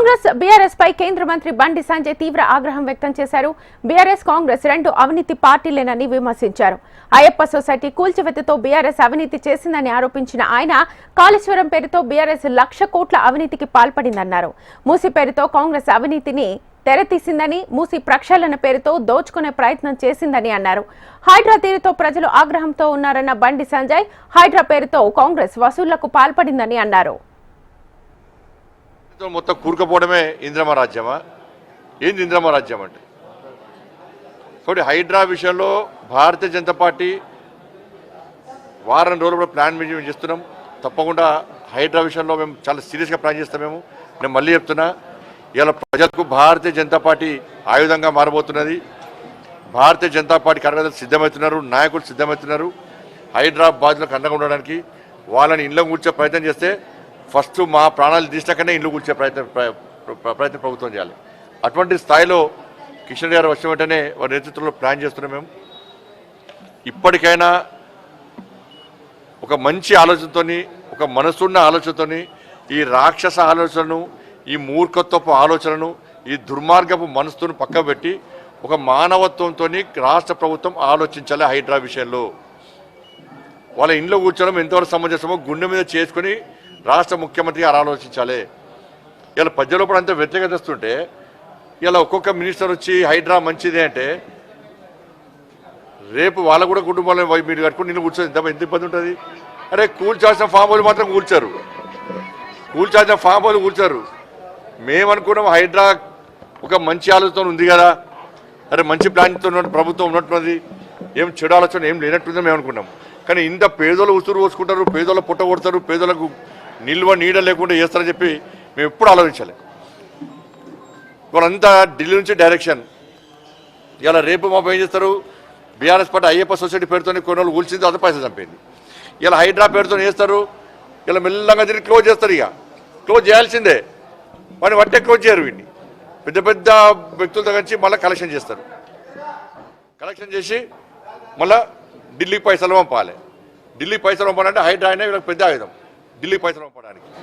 Congress BRS పై కేంద్ర మంత్రి బండి సంజయ్ తీవ్ర ఆగ్రహం వ్యక్తం చేశారు. బీఆర్ఎస్ కాంగ్రెస్ రెండు అవినీతి పార్టీలేనని విమర్శించారు. అయ్యప్ప సొసైటీ కూల్చివేతతో బీఆర్ఎస్ అవినీతి చేసిందని ఆరోపించిన ఆయన కాళేశ్వరం పేరుతో బీఆర్ఎస్ లక్ష కోట్ల అవినీతికి పాల్పడిందన్నారు. మూసి పేరుతో కాంగ్రెస్ అవినీతిని తెరతీసిందని మూసి ప్రక్షాళన పేరుతో దోచుకునే ప్రయత్నం చేసిందని అన్నారు. హైడ్రా తీరుతో ప్రజలు ఆగ్రహంతో ఉన్నారన్న బండి సంజయ్ హైడ్రా పేరుతో కాంగ్రెస్ వసూళ్ళకు పాల్పడిందని అన్నారు. మొత్తం కూరుకుపోవడమే ఇంద్రమ రాజ్యమా? ఏంది ఇంద్రమ రాజ్యం అంటే? కాబట్టి హైడ్రా విషయంలో భారతీయ జనతా పార్టీ వారం రోజులు కూడా ప్లాన్ మేము చేస్తున్నాం. తప్పకుండా హైడ్రా విషయంలో మేము చాలా సీరియస్గా ప్లాన్ చేస్తాం మేము. నేను మళ్ళీ చెప్తున్నా ఇలా ప్రజలకు భారతీయ జనతా పార్టీ ఆయుధంగా మారబోతున్నది. భారతీయ జనతా పార్టీ కార్యకర్తలు సిద్ధమవుతున్నారు నాయకులు సిద్ధమవుతున్నారు. హైదరాబాద్లకు అండగా ఉండడానికి వాళ్ళని ఇంట్లో కూర్చే ప్రయత్నం చేస్తే ఫస్ట్ మా ప్రాణాలు తీసినాకనే ఇల్లు కూర్చే ప్రయత్నం ప్రయత్నం ప్రభుత్వం చేయాలి. అటువంటి స్థాయిలో కిషన్ గారు వచ్చిన వెంటనే వారి నేతృత్వంలో ప్లాన్ చేస్తున్నాం మేము. ఇప్పటికైనా ఒక మంచి ఆలోచనతోని ఒక మనసున్న ఆలోచనతోని ఈ రాక్షస ఆలోచనను ఈ మూర్ఖత్వపు ఆలోచనను ఈ దుర్మార్గపు మనసును పక్క పెట్టి ఒక మానవత్వంతో రాష్ట్ర ప్రభుత్వం ఆలోచించాలి హైడ్రా విషయంలో. వాళ్ళ ఇంట్లో కూర్చోవడం ఎంతవరకు సమంజసమో గుండె మీద చేసుకుని రాష్ట్ర ముఖ్యమంత్రి గారు ఆలోచించాలి. ఇలా ప్రజలు కూడా అంత వ్యతిరేకత వస్తుంటే ఇలా ఒక్కొక్క మినిస్టర్ వచ్చి హైడ్రా మంచిదే అంటే రేపు వాళ్ళ కూడా కుటుంబాలను మీరు కట్టుకుని నిన్ను కూర్చొని ఎంత ఎంత ఇబ్బంది ఉంటుంది? అరే కూల్చాల్సిన ఫామ్ హౌల్ మాత్రం కూల్చారు. కూల్చాల్సిన ఫామ్ హౌల్ కూల్చారు. మేమనుకున్నాం హైడ్రా ఒక మంచి ఆలోచన ఉంది కదా. అరే మంచి ప్లాన్తో ఉన్న ప్రభుత్వం ఉన్నట్టున్నది ఏం చెడు ఆలోచన ఏం లేనట్టుందని మేము అనుకున్నాం కానీ ఇంత పేదోళ్ళు ఉసురు పోసుకుంటారు పేదోళ్ళు పుట్ట కొడతారు పేదోళ్ళకు నిల్వ నీడ లేకుండా చేస్తారని చెప్పి మేము ఎప్పుడు ఆలోచించాలి వాళ్ళంతా ఢిల్లీ నుంచి డైరెక్షన్ ఇలా రేపు మా ఏం చేస్తారు? బీఆర్ఎస్ పార్టీ అయ్యప్ప సొసైటీ పేరుతో కొన్ని రోజులు కూల్చింది అది పైసలు చంపింది ఇలా హైడ్రా పేరుతో చేస్తారు. ఇలా మెల్లగా తిరిగి క్లోజ్ చేస్తారు ఇక. క్లోజ్ చేయాల్సిందే. వాడిని వట్టే క్లోజ్ చేయరు వీడిని. పెద్ద పెద్ద వ్యక్తులతో కలిసి మళ్ళీ కలెక్షన్ చేస్తారు. కలెక్షన్ చేసి మళ్ళీ ఢిల్లీ పైసలు పంపాలి. ఢిల్లీ పైసలు పంపాలంటే హైడ్రా అయినా వీళ్ళకి పెద్ద ఆయుధం. ఢిల్లీ పైసలు పంపడానికి